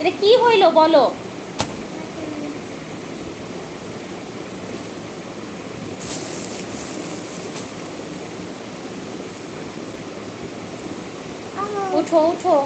এটা কি হইল বলো? উঠো উঠো।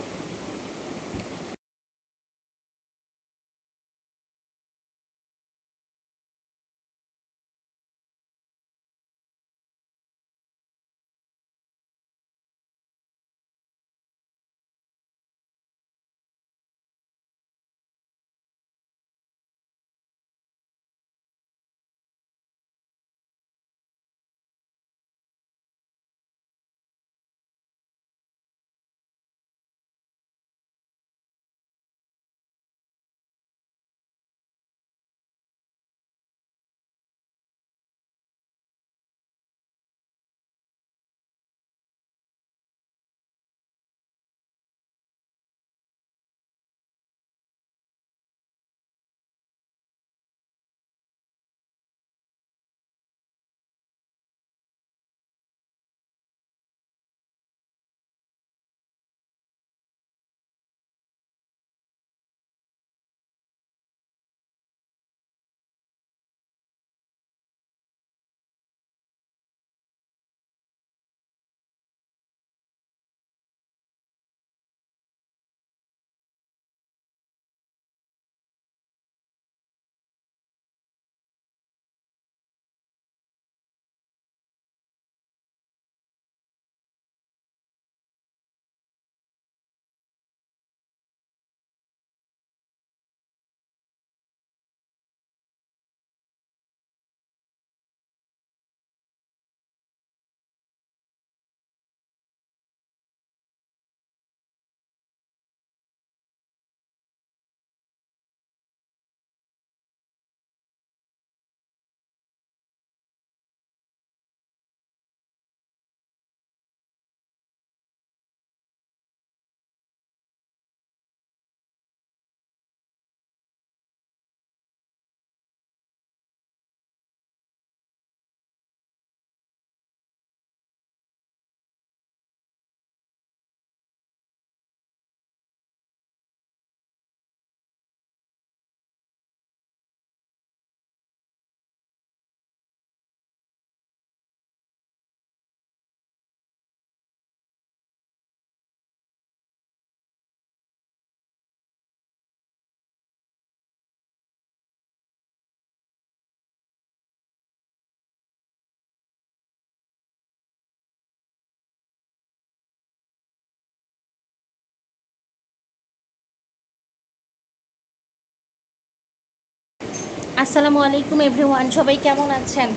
আসসালামু আলাইকুম এভরিওয়ান, সবাই কেমন আছেন?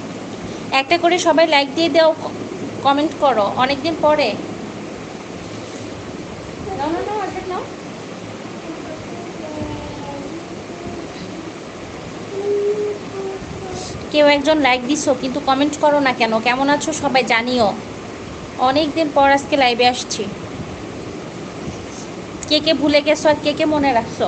একটা করে সবাই লাইক দিয়ে দাও কমেন্ট করো অনেক দিন পরে। কেউ একজন লাইক দিছো, কিন্তু কমেন্ট করো না কেন? কেমন আছো সবাই জানিও। অনেক দিন পর আজকে লাইভে আসছি। কে কে ভুলে গেছো আর কে কে মনে রাখছো?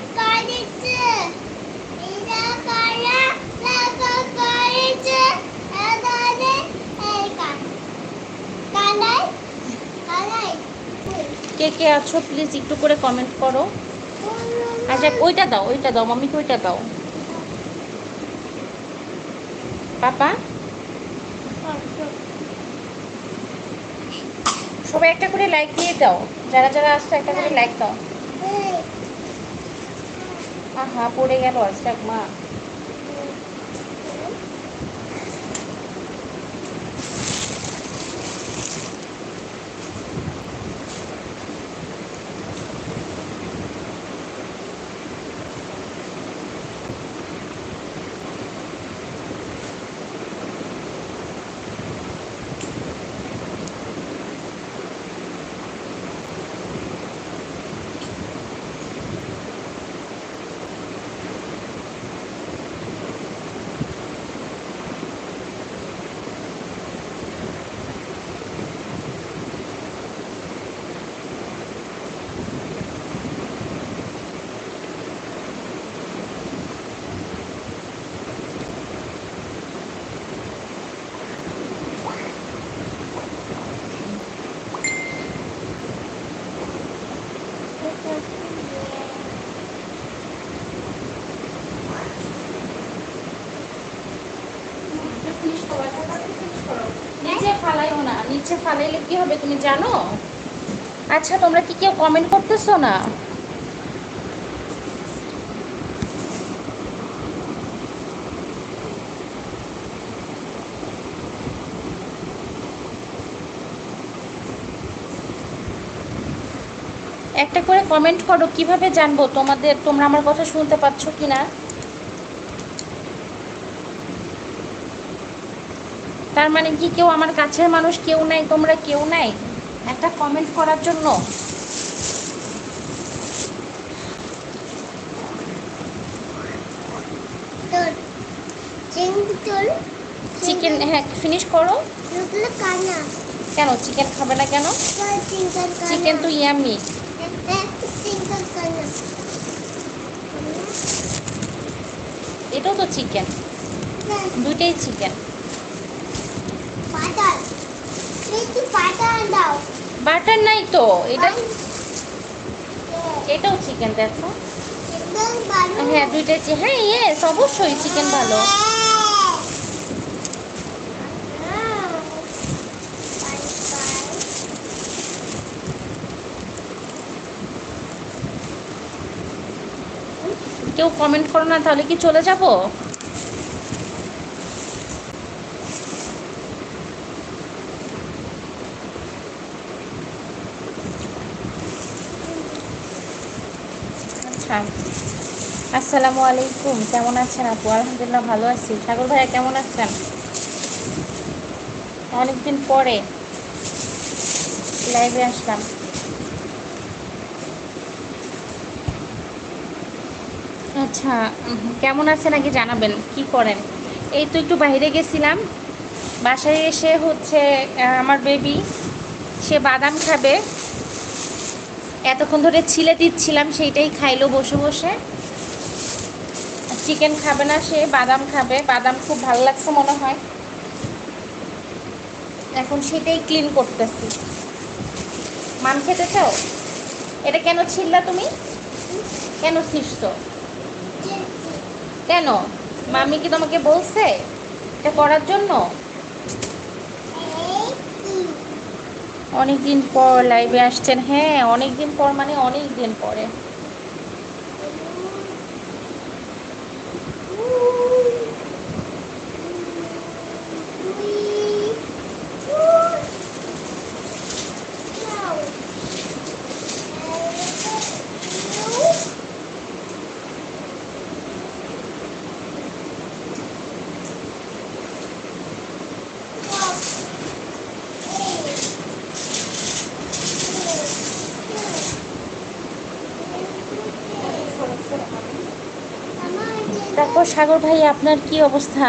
কে কে আছো প্লিজ একটু করে কমেন্ট করো। আচ্ছা ওইটা দাও ওইটা দাও মাম্মিকে ওইটা দাও। পাপা? সবাই একটা করে লাইক দিয়ে দাও। যারা যারা আসছে, একটা করে লাইক দাও। আহা, পড়ে গেল আজটা মা। মাছে ফালাইলে কি হবে তুমি জানো? আচ্ছা তোমরা কি কেউ কমেন্ট করতেছো না? একটা করে কমেন্ট করো, কীভাবে জানব? তোমাদের, তোমরা আমার কথা শুনতে পাচ্ছ কি না তার মানে কি কেউ আমার কাছের মানুষ কেউ নাই তোমরা কেউ নাই? একটা কমেন্ট করার জন্য। চিকেন হ্যাঁ ফিনিশ করো। কানা। কেন চিকেন খাবে না কেন? চিকেন কানা। চিকেন তো ইয়ামি এটাও তো চিকেন দুইটাই চিকেন পাটার একটু পাটার দাও বাটার নাই তো এটা এটাও চিকেন দেখো। হ্যাঁ দুইটাই চি- হ্যাঁ ইয়েস অবশ্যই চিকেন ভালো। কেউ কমেন্ট করো না তাহলে কি চলে যাব? আসসালামু আলাইকুম, কেমন আছেন আপু? আলহামদুলিল্লাহ ভালো আছি। সাগর ভাইয়া, কেমন আছেন? অনেকদিন পরে লাইভে আসলাম। আচ্ছা কেমন আছেন আগে জানাবেন, কি করেন? এই তো একটু বাইরে গেছিলাম। বাসায় এসে হচ্ছে আমার বেবি সে বাদাম খাবে। এতক্ষণ ধরে ছিলে দিচ্ছিলাম, সেইটাই খাইলো বসে বসে। চিকেন খাবে না, সে বাদাম খাবে। বাদাম খুব ভালো লাগছে মনে হয়। এখন সেটাই ক্লিন করতেছি। মাম খেতে চাও? এটা কেন ছিললা তুমি? কেন ছিসছো কেন? মামি কি তোমাকে বলছে? এটা করার জন্য? অনেক দিন পর লাইভে আসছেন। হ্যাঁ অনেক দিন পর মানে অনেক দিন পরে। তারপর সাগর ভাই, আপনার কি অবস্থা?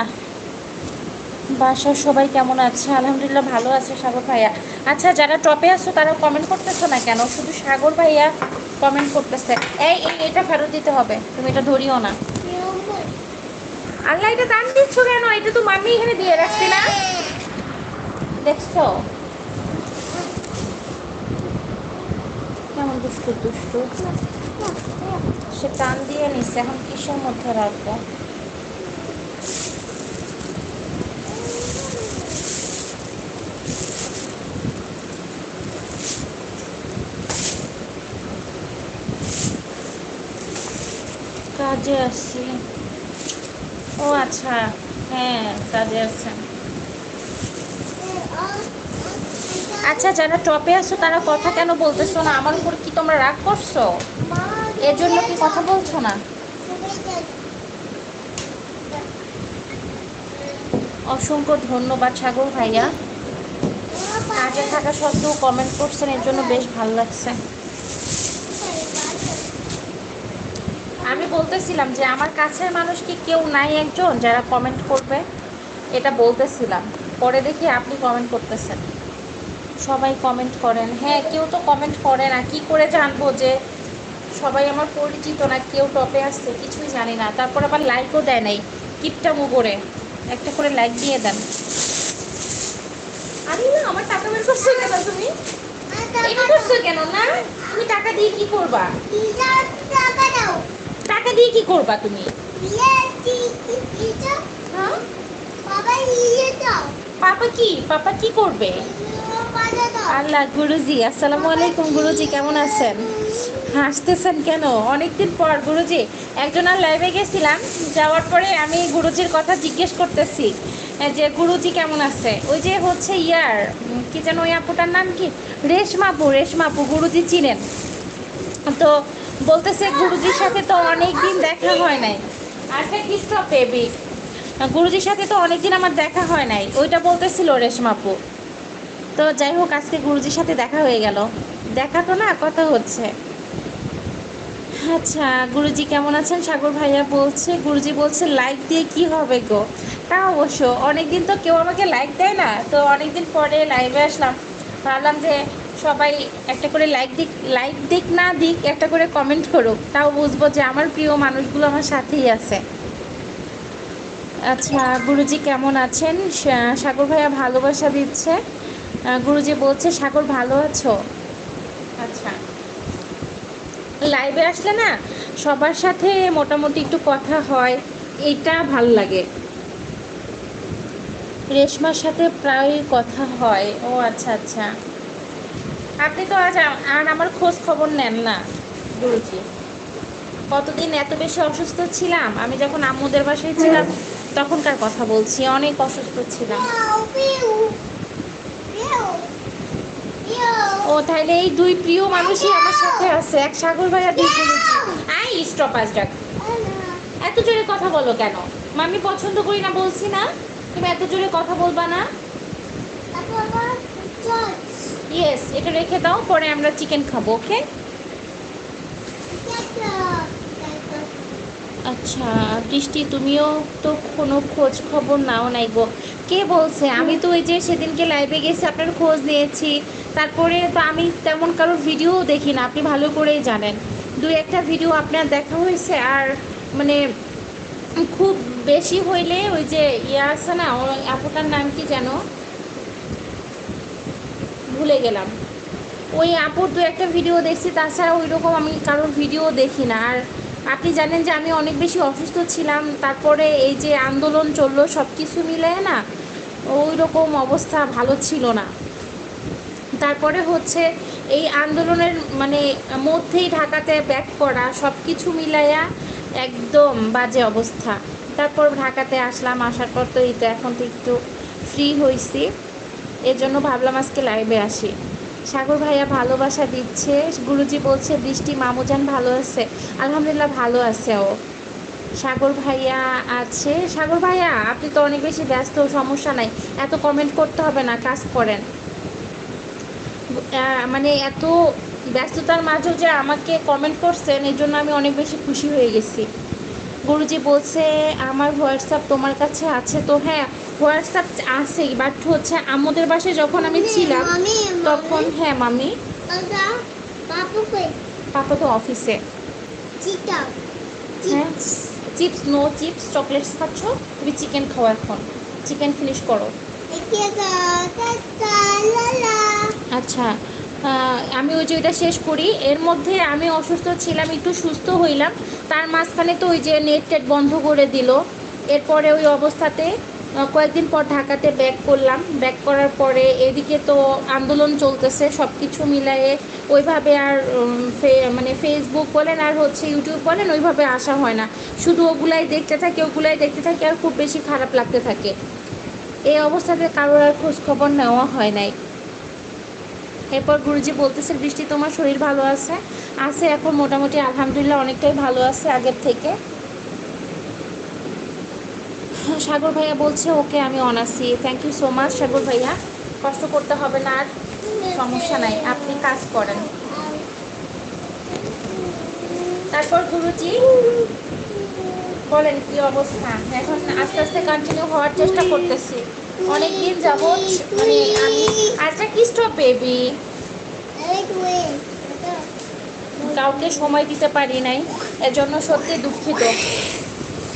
বাসার সবাই কেমন আছে? আলহামদুলিল্লাহ ভালো আছে সাগর ভাইয়া। আচ্ছা যারা টপে আছো, তারা কমেন্ট করতেছো না কেন? শুধু সাগর ভাইয়া কমেন্ট করতেছে। এই এই, এটা ফেরত দিতে হবে। তুমি এটা ধরিও না। আল্লাহ, এটা দাম দিচ্ছ কেন? এটা তো মামি এখানে দিয়ে রাখছি না। দেখছ? কেমন দুষ্টু দুষ্টু। সে টান দিয়ে নিচ্ছে এখন কিসের মধ্যে রাখব? কাজে আসছি। ও আচ্ছা হ্যাঁ কাজে আছেন আচ্ছা যারা টপে আছো, তারা কথা কেন বলতেছো না? আমার উপর কি তোমরা রাগ করছ? এর জন্য কি কথা বলছো না? অসংখ্য ধন্যবাদ, সাগর ভাইয়া। কাজে থাকা সত্ত্বেও কমেন্ট করছেন, এর জন্য বেশ ভালো লাগছে আমি বলতেছিলাম যে আমার কাছের মানুষ কি কেউ নাই একজন যারা কমেন্ট করবে? এটা বলতেছিলাম। পরে দেখি আপনি কমেন্ট করতেছেন। সবাই কমেন্ট করেন। হ্যাঁ কেউ তো কমেন্ট করে না। কি করে জানব যে সবাই আমার পরিচিত না? কেউ টপে আসছে কিছুই জানি না। তারপর আবার লাইকও দেয় নাই। কিপটা মুগরে একটা করে লাইক দিয়ে দেন। আরে না আমার টাকা বের করছ কেন তুমি? এটা করছ কেন? না? তুমি টাকা দিয়ে কি করবা? টাকা দিয়ে কি করবা তুমি? হ্যাঁ? পাপা কি? পাপা কি করবে? আল্লাহ গুরুজি আসসালামু আলাইকুম গুরুজি কেমন আছেন? হাসতেছেন কেন? অনেকদিন পর গুরুজি একজনের লাইভে গেছিলাম। যাওয়ার পরে আমি গুরুজির কথা জিজ্ঞেস করতেছি যে গুরুজি কেমন আছে? ওই যে হচ্ছে ইয়ার কি যেন ওই আপুটার নাম কি? রেশমাপু রেশমাপু গুরুজি চিনেন। তো বলতেছে গুরুজির সাথে তো অনেক দিন দেখা হয় নাই। আচ্ছা কি স্টপ বেবি গুরুজির সাথে তো অনেকদিন আমার দেখা হয় নাই। ওইটা বলতেছিল রেশমাপু তো যাই হোক আজকে গুরুজির সাথে দেখা হয়ে গেল। দেখা তো না কথা হচ্ছে। আচ্ছা গুরুজি কেমন আছেন? সাগর ভাইয়া বলছে গুরুজি বলছে লাইক দিয়ে কি হবে গো? তা অবশ্য অনেকদিন তো কেউ আমাকে লাইক দেয় না। তো অনেকদিন পরে লাইভে আসলাম। ভাবলাম যে সবাই একটা করে লাইক দিক লাইক দিক না দিক, একটা করে কমেন্ট করুক। তাও বুঝব যে আমার প্রিয় মানুষগুলো আমার সাথেই আছে। আচ্ছা গুরুজি কেমন আছেন? সাগর ভাইয়া ভালোবাসা দিচ্ছে। গুরুজি বলছে, সাগর, ভালো আছো? আচ্ছা। লাইভে আসলে না, সবার সাথে মোটামুটি একটু কথা হয়, এটা ভালো লাগে। রেশমার সাথে প্রায় কথা হয়। ও আচ্ছা আচ্ছা। আপনি তো আজ আর আমার খোঁজ খবর নেন না, গুরুজি। কতদিন এত বেশি অসুস্থ ছিলাম? আমি যখন আম্মুদের বাসায় ছিলাম, তখনকার কথা বলছি, অনেক অসুস্থ ছিলাম. ও তাহলে এই দুই প্রিয় মানুষই আমার সাথে আছে, এক সাগর ভাই আর দুই আই স্টপ আজ ডাক এত জোরে কথা বলো কেন? মামি পছন্দ করি না, বলছি না। তুমি এত জোরে কথা বলবা না. ইয়েস এটা রেখে দাও, পরে আমরা চিকেন খাব ওকে. আচ্ছা বৃষ্টি, তুমিও তো কোনো খোঁজ খবর নাও নাই গো। কে বলছে? আমি তো ওই যে সেদিনকে লাইভে গেছি, আপনার খোঁজ নিয়েছি। তারপরে তো আমি তেমন কারোর ভিডিও দেখি না, আপনি ভালো করেই জানেন। দুই একটা ভিডিও আপনার দেখা হয়েছে, আর মানে খুব বেশি হইলে ওই যে ইয়ে আছে না, ওই নাম কি যেন? ভুলে গেলাম। ওই আপুর দু একটা ভিডিও দেখছি, তাছাড়া ওই রকম আমি কারোর ভিডিও দেখি না। আর আপনি জানেন যে আমি অনেক বেশি অসুস্থ ছিলাম, তারপরে এই যে আন্দোলন চলল সব কিছু মিলে না ওই রকম অবস্থা ভালো ছিল না। তারপরে হচ্ছে এই আন্দোলনের মানে মধ্যেই ঢাকাতে ব্যাক করা সব কিছু মিলাইয়া একদম বাজে অবস্থা। তারপর ঢাকাতে আসলাম, আসার পর তো এই তো এখন তো একটু ফ্রি হয়েছি এর জন্য ভাবলাম আজকে লাইভে আসি। সাগর ভাইয়া ভালোবাসা দিচ্ছে, গুরুজি বলছে, বৃষ্টি, মামুজান ভালো আছে। আলহামদুলিল্লাহ ভালো আছে ও। সাগর ভাইয়া আছে। সাগর ভাইয়া, আপনি তো অনেক বেশি ব্যস্ত, সমস্যা নাই। এত কমেন্ট করতে হবে না, কাজ করেন। মানে এত ব্যস্ততার মাঝেও যে আমাকে কমেন্ট করছেন এই জন্য আমি অনেক বেশি খুশি হয়ে গেছি। গুরুজি বলছে, আমার হোয়াটসঅ্যাপ তোমার কাছে আছে তো? হ্যাঁ হোয়াটসঅ্যাপ আছে বাট হচ্ছে আমাদের বাসায় যখন আমি ছিলাম তখন হ্যাঁ মামি. পাপা তো অফিসে। হ্যাঁ চিপস নো চিপস চকলেটস খাচ্ছ? তুমি চিকেন খাও এখন। চিকেন ফিনিশ করো. আচ্ছা আমি ওই যে ওইটা শেষ করি। এর মধ্যে আমি অসুস্থ ছিলাম একটু সুস্থ হইলাম। তার মাঝখানে তো ওই যে নেট টেট বন্ধ করে দিল। এরপরে ওই অবস্থাতে কয়েকদিন পর ঢাকাতে ব্যাক করলাম। ব্যাক করার পরে এদিকে তো আন্দোলন চলতেছে সব কিছু মিলায়ে ওইভাবে আর মানে ফেসবুক বলেন আর হচ্ছে ইউটিউব বলেন, ওইভাবে আসা হয় না। শুধু ওগুলাই দেখতে থাকে, ওগুলাই দেখতে থাকে আর খুব বেশি খারাপ লাগতে থাকে। এই অবস্থাতে কারোর আর খোঁজ খবর নেওয়া হয় নাই। এরপর গুরুজি বলতেছে, বৃষ্টি তোমার শরীর ভালো আছে? আছে এখন মোটামুটি, আলহামদুলিল্লাহ, অনেকটাই ভালো আছে আগের থেকে। সাগর ভাইয়া বলছে, ওকে, আমি অনাসি thank you so much Sagar ভাইয়া। কষ্ট করতে হবে না, আর সমস্যা নাই। আপনি কাজ করেন। তারপর গুরুজি বলেন, কি অবস্থা? এখন আস্তে আস্তে কন্টিনিউ হওয়ার চেষ্টা করতেছি। অনেক দিন যাবৎ মানে আমি আচ্ছা কি স্টপ বেবি. কাউকে সময় দিতে পারি নাই, এজন্য সত্যি দুঃখিত।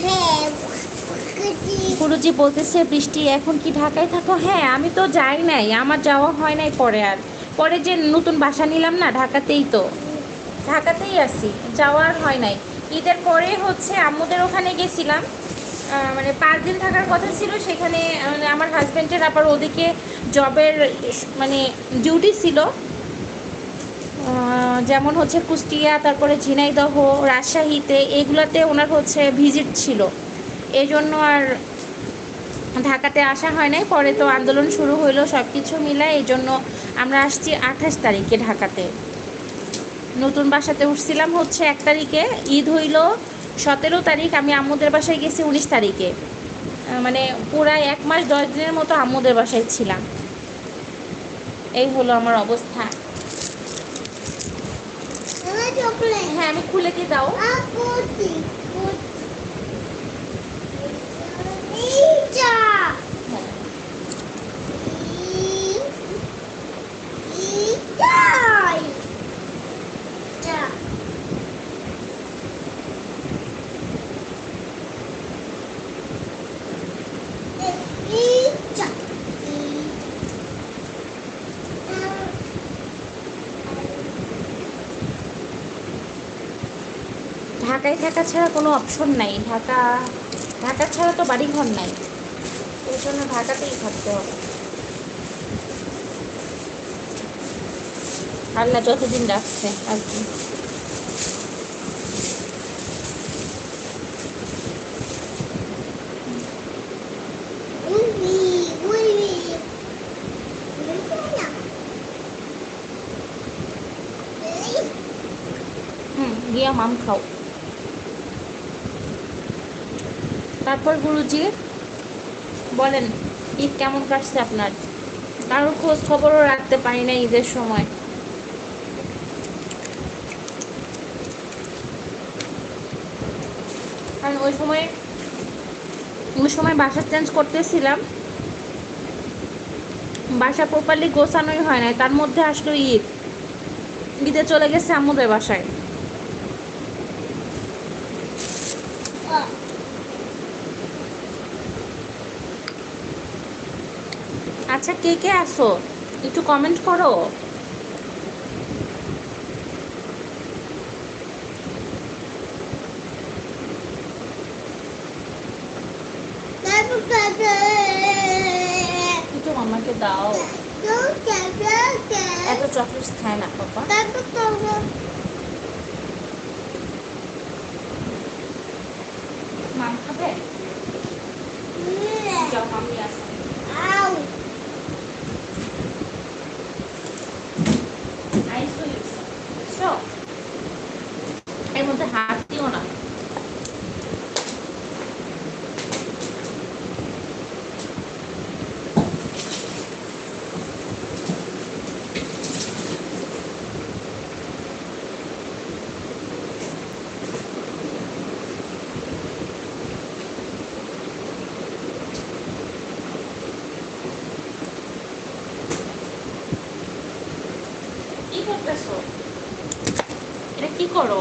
Hey. গুরুজি বলতেছে, বৃষ্টি এখন কি ঢাকায় থাকো? হ্যাঁ আমি তো যাই নাই, আমার যাওয়া হয় নাই পরে আর। পরে যে নতুন বাসা নিলাম না, ঢাকাতেই তো। ঢাকাতেই আছি যাওয়ার হয় নাই। ঈদের পরে হচ্ছে আম্মুদের ওখানে গেছিলাম। মানে পাঁচ দিন থাকার কথা ছিল, সেখানে মানে আমার হাজব্যান্ডের আবার ওদিকে জবের মানে ডিউটি ছিল। যেমন হচ্ছে কুষ্টিয়া, তারপরে ঝিনাইদহ, রাজশাহীতে, এগুলাতে ওনার হচ্ছে ভিজিট ছিল। এই জন্য আর ঢাকাতে আসা হয় নাই। পরে তো আন্দোলন শুরু হইল সব কিছু মিলায় এই জন্য আমরা আসছি আঠাশ তারিখে ঢাকাতে। নতুন বাসাতে উঠছিলাম হচ্ছে এক তারিখে। ঈদ হইল সতেরো তারিখ আমি আম্মুদের বাসায় গেছি উনিশ তারিখে। মানে পুরাই এক মাস দশ দিনের মতো আম্মুদের বাসায় ছিলাম। এই হলো আমার অবস্থা। হ্যাঁ আমি খুলে দিয়ে দাও আর কুচি এইটা এইটাই এটা এইটা ঢাকায় থাকা ছাড়া কোনো অপশন নাই। ঢাকা ঢাকা ছাড়া তো বাড়ি ঘর নাই। এই জন্য ঢাকাতেই থাকতে হবে। আল্লাহ যতদিন রাখছে আর কি। হুম গিয়া মাম খাও। তারপর গুরুজি বলেন, ঈদ কেমন কাটছে আপনার? কারোর খোঁজ খবরও রাখতে পারি না ঈদের সময়। কারণ ওই সময় ওই সময় বাসা চেঞ্জ করতেছিলাম। বাসা প্রপারলি গোছানোই হয় নাই, তার মধ্যে আসলো ঈদ। ঈদে চলে গেছে আম্মুদের বাসায়। আচ্ছা কে কে আসো একটু কমেন্ট করো। একটু আমাকে দাও। এত চকলেটস খায় না পাপা। মাম খাবে? যাও মামি আসো আইস তো বুঝছ এর মধ্যে হাত দিও না কি করতেছো এটা কি করো।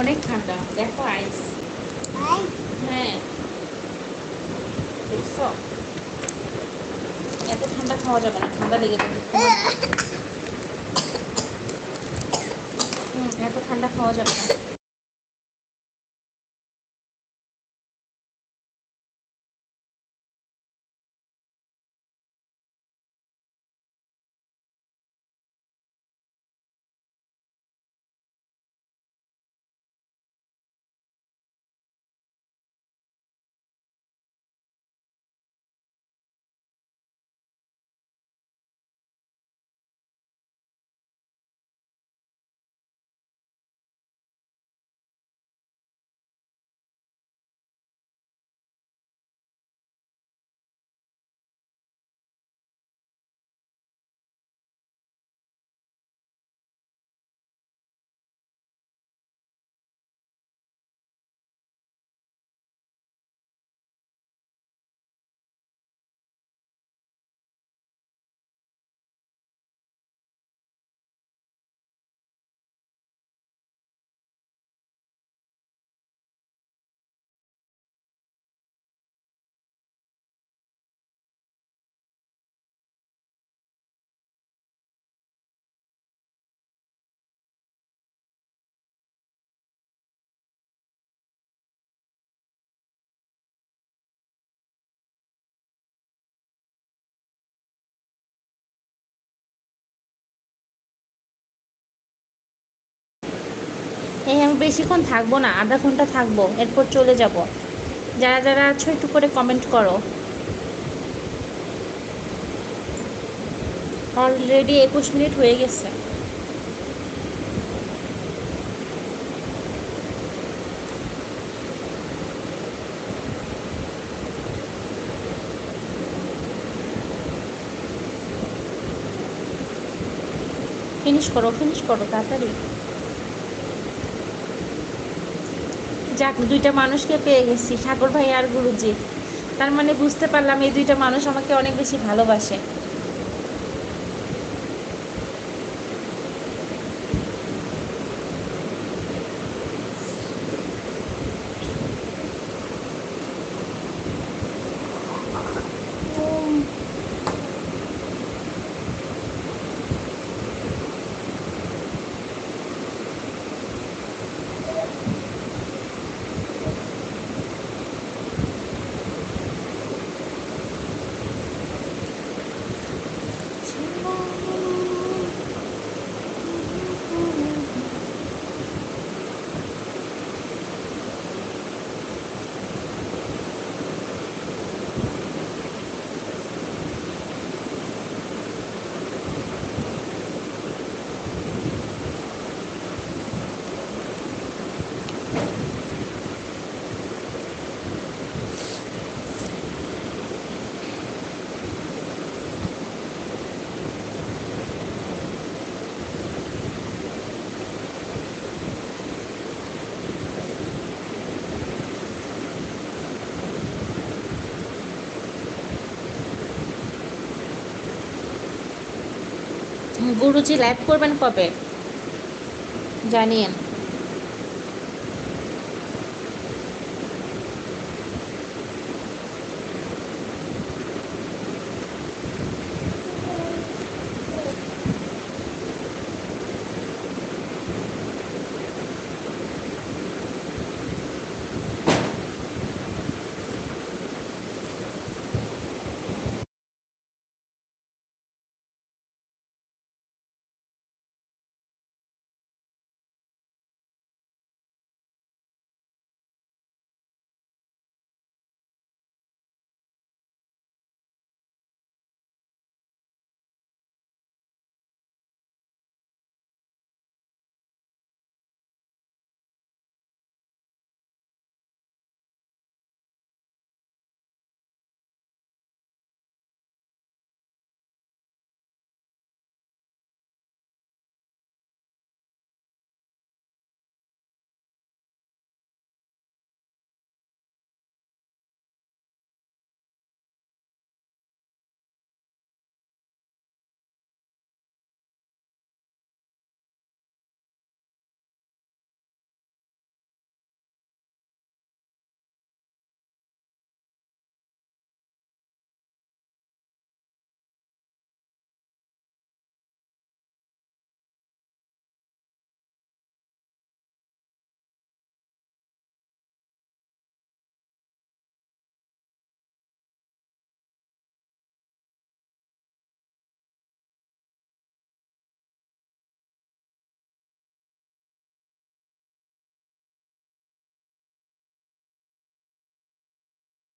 অনেক ঠান্ডা। দেখো আইস হ্যাঁ। এত ঠান্ডা খাওয়া যাবে না। ঠান্ডা লেগে যাবে। এত ঠান্ডা খাওয়া যাবে না। এই আমি বেশিক্ষণ থাকব না, আধা ঘণ্টা থাকব, এরপর চলে যাব। যারা যারা আছো, একটু করে কমেন্ট করো। অলরেডি একুশ মিনিট হয়ে গেছে। ফিনিশ করো ফিনিশ করো, তাড়াতাড়ি। যাক, দুইটা মানুষকে পেয়ে গেছি, ঠাকুর ভাই আর গুরুজি। তার মানে বুঝতে পারলাম এই দুইটা মানুষ আমাকে অনেক বেশি ভালোবাসে। গুরুজি লাইভ করবেন কবে? জানিয়েন।